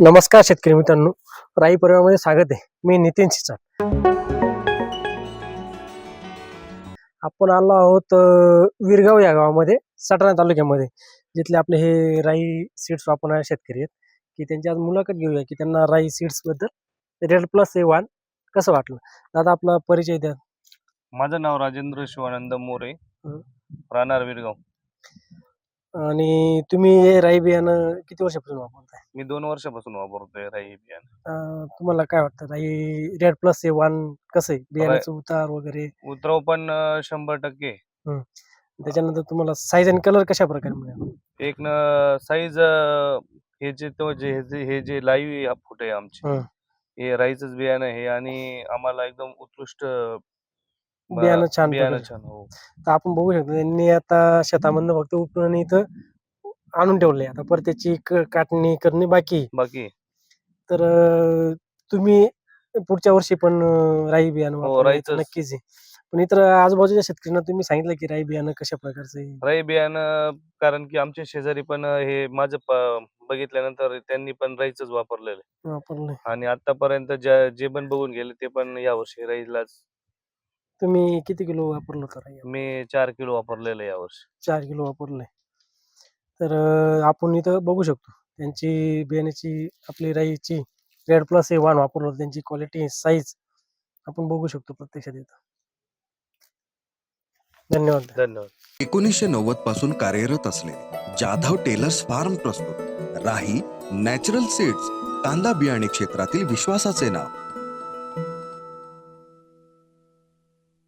नमस्कार शेतकरी मित्रांनो. राई परिवारामध्ये स्वागत आहे. मी नितीन शिचाट आपण आलो आहोत विरगाव या गावामध्ये सटाणा तालुक्यामध्ये जिथले आपले हे राई सीड्स वापरणारे शेतकरी आहेत. की त्यांची आज मुलाखत घेऊया की त्यांना राई सीड्सबद्दल. रेड प्लस हे वाण कसं वाटलं? दादा आपला परिचय द्या. माझं नाव राजेंद्र शिवानंद मोरे. राहणार विरगाव. आणि तुम्ही हे राई बियाणं किती वर्षापासून वापरताय? मी दोन वर्षापासून वापरतोय राई बियाणं. अं, तुम्हाला काय वाटतं? राई रेड प्लस हे वाण कसं आहे? बियाण्याचं उतार वगैरे? उतरव पण अं, शंभर टक्के. त्याच्यानंतर तुम्हाला साईज आणि कलर कशा प्रकारे मिळेल? एक न साईज हे जे तो जे हे जे- हे जे लाईव्ह फुट आहे आमचे. हं. हे राईचंच बियाणं आहे आणि आम्हाला एकदम उत्कृष्ट बियाणं छान बियाणं. छान हो तर आपण बघू शकतो त्यांनी आता शेतामधनं फक्त उपटून इथं आणून ठेवलंय आता परत त्याची क- काटणी करणे बाकी आहे. बाकी तर अं, तुम्ही पुढच्या वर्षी पण अं, राई बियाणं हो, वापरणार आहे तर राईचंच. नक्कीच आहे पण इतर आजूबाजूच्या शेतकऱ्यांना तुम्ही सांगितलं की राई बियाणं कशा प्रकारचं आहे राई बियाणं कारण की आमच्या शेजारी पण हे माझं प- बघितल्यानंतर त्यांनी पण राईचंच वापरलेलं आहे. वापरलंय आणि आतापर्यंत ज्या जे पण बघून गेले ते पण यावर्षी राईलाच तुम्ही किती किलो वापरलं होतं राई मी चार किलो वापरलेलं यावर्षी. चार किलो वापरलंय. तर अं, आपण इथं बघू शकतो. त्यांची बियाण्याची आपली राईची रेड प्लस हे वाण वापरलं होतं. त्यांची क्वालिटी साईज आपण बघू शकतो प्रत्यक्षात इथं. धन्यवाद. धन्यवाद. एकोणीसशे नव्वदपासून कार्यरत असलेले जाधव टेलर्स फार्म प्रस्तुत. राही नॅचरल सीड्स कांदा बियाणे क्षेत्रातील विश्वासाचे नाव.